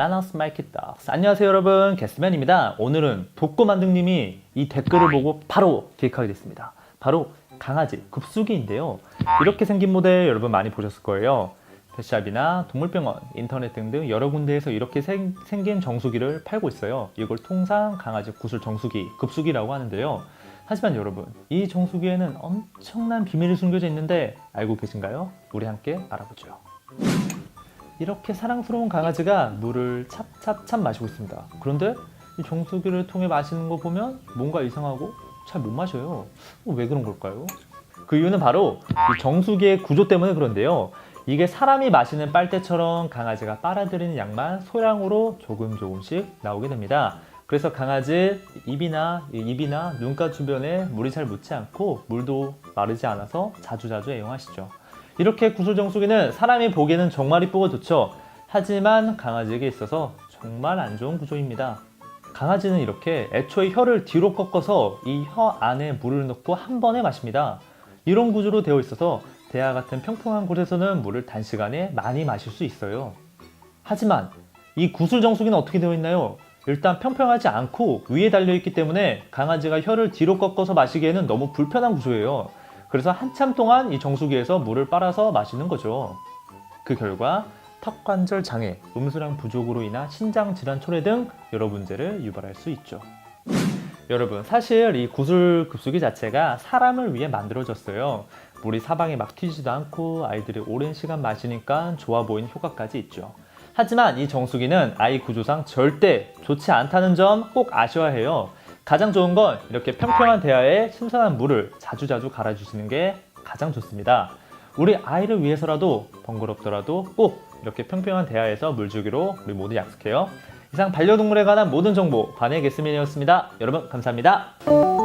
Balance Market Dogs. 안녕하세요 여러분 게스트맨입니다. 오늘은 독고만등님이 이 댓글을 보고 바로 기획하게 됐습니다. 바로 강아지 급수기인데요. 이렇게 생긴 모델 여러분 많이 보셨을 거예요. 펫샵이나 동물병원, 인터넷 등등 여러 군데에서 이렇게 생, 긴 정수기를 팔고 있어요. 이걸 통상 강아지 구슬 정수기, 급수기라고 하는데요. 하지만 여러분, 이 정수기에는 엄청난 비밀이 숨겨져 있는데 알고 계신가요? 우리 함께 알아보죠. 이렇게 사랑스러운 강아지가 물을 찹찹찹 마시고 있습니다. 그런데 이 정수기를 통해 마시는 거 보면 뭔가 이상하고 잘 못 마셔요. 어, 왜 그런 걸까요? 그 이유는 바로 이 정수기의 구조 때문에 그런데요. 이게 사람이 마시는 빨대처럼 강아지가 빨아들이는 양만 소량으로 조금 조금씩 나오게 됩니다. 그래서 강아지 입이나 입이나 눈가 주변에 물이 잘 묻지 않고 물도 마르지 않아서 자주자주 애용하시죠. 이렇게 구슬 정수기는 사람이 보기에는 정말 이쁘고 좋죠. 하지만 강아지에게 있어서 정말 안 좋은 구조입니다. 강아지는 이렇게 애초에 혀를 뒤로 꺾어서 이 혀 안에 물을 넣고 한 번에 마십니다. 이런 구조로 되어 있어서 대야 같은 평평한 곳에서는 물을 단시간에 많이 마실 수 있어요. 하지만 이 구슬 정수기는 어떻게 되어 있나요? 일단 평평하지 않고 위에 달려 있기 때문에 강아지가 혀를 뒤로 꺾어서 마시기에는 너무 불편한 구조예요. 그래서 한참 동안 이 정수기에서 물을 빨아서 마시는 거죠. 그 결과 턱 관절 장애, 음수량 부족으로 인한 신장 질환 초래 등 여러 문제를 유발할 수 있죠. 여러분, 사실 이 구슬 급수기 자체가 사람을 위해 만들어졌어요. 물이 사방에 막 튀지도 않고 아이들이 오랜 시간 마시니까 좋아 보이는 효과까지 있죠. 하지만 이 정수기는 아이 구조상 절대 좋지 않다는 점 꼭 아셔야 해요. 가장 좋은 건 이렇게 평평한 대야에 신선한 물을 자주자주 갈아주시는 게 가장 좋습니다. 우리 아이를 위해서라도 번거롭더라도 꼭 이렇게 평평한 대야에서 물 주기로 우리 모두 약속해요. 이상 반려동물에 관한 모든 정보 반의 게스민이었습니다. 여러분 감사합니다.